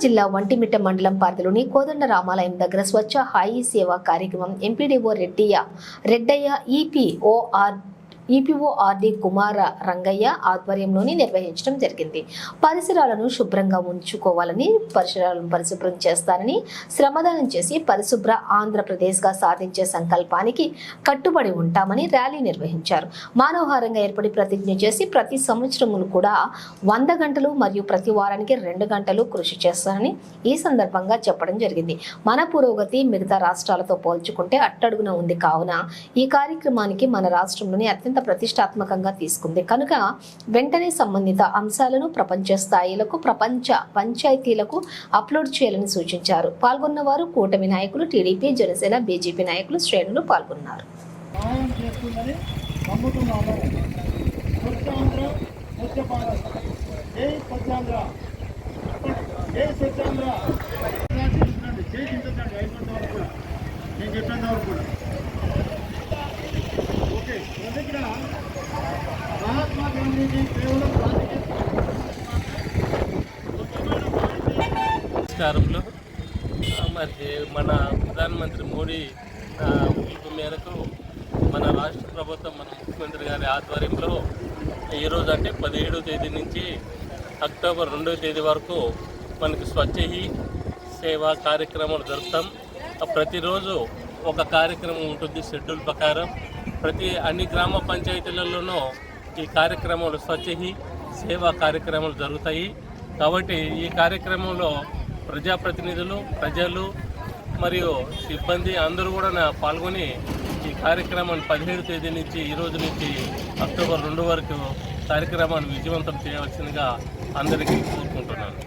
జిల్లా వంటిమిట్ట మండలం పరిధిలోని కోదండ రామాలయం దగ్గర స్వచ్ఛ హాయి సేవా కార్యక్రమం ఎంపీడీఓ రెడ్డియ రెడ్డయ్య ఈపీఓఆర్ ఈపీఓఆర్డి కుమార రంగయ్య ఆధ్వర్యంలోని నిర్వహించడం జరిగింది. పరిసరాలను శుభ్రంగా ఉంచుకోవాలని పరిసరాలను పరిశుభ్రం చేస్తానని శ్రమదానం చేసి పరిశుభ్ర ఆంధ్రప్రదేశ్గా సాధించే సంకల్పానికి కట్టుబడి ఉంటామని ర్యాలీ నిర్వహించారు. మానవహారంగా ఏర్పడి ప్రతిజ్ఞ చేసి ప్రతి సంవత్సరములు కూడా వంద గంటలు మరియు ప్రతి వారానికి రెండు గంటలు కృషి చేస్తానని ఈ సందర్భంగా చెప్పడం జరిగింది. మన పురోగతి మిగతా రాష్ట్రాలతో పోల్చుకుంటే అట్టడుగున ఉంది కావున ఈ కార్యక్రమానికి మన రాష్ట్రంలోని అత్యంత ప్రతిష్టాత్మకంగా తీసుకుంది. కనుక వెంటనే సంబంధిత అంశాలను ప్రపంచ స్థాయిలకు ప్రపంచ పంచాయతీలకు అప్లోడ్ చేయాలని సూచించారు. పాల్గొన్న వారు కూటమి నాయకులు టీడీపీ జనసేన బీజేపీ నాయకులు శ్రేణులు పాల్గొన్నారు. నేను చెప్పేంత వరకు కూడా ఓకే మహాత్మా గాంధీజీ కేవలం మరి మన ప్రధానమంత్రి మోడీ పిలుపు మేరకు మన రాష్ట్ర ప్రభుత్వం మన ముఖ్యమంత్రి గారి ఆధ్వర్యంలో ఈరోజు అంటే పదిహేడవ తేదీ నుంచి అక్టోబర్ రెండవ తేదీ వరకు మనకి స్వచ్ఛహీ సేవా కార్యక్రమాలు జరుపుతాం. ప్రతిరోజు ఒక కార్యక్రమం ఉంటుంది షెడ్యూల్ ప్రకారం. ప్రతి అన్ని గ్రామ పంచాయతీలలోనూ ఈ కార్యక్రమాలు స్వచ్ఛహి సేవా కార్యక్రమాలు జరుగుతాయి. కాబట్టి ఈ కార్యక్రమంలో ప్రజాప్రతినిధులు ప్రజలు మరియు సిబ్బంది అందరూ కూడా పాల్గొని ఈ కార్యక్రమాన్ని పదిహేడు తేదీ నుంచి ఈ రోజు నుంచి అక్టోబర్ రెండు వరకు కార్యక్రమాన్ని విజయవంతం చేయవలసిందిగా అందరికీ కోరుకుంటున్నాను.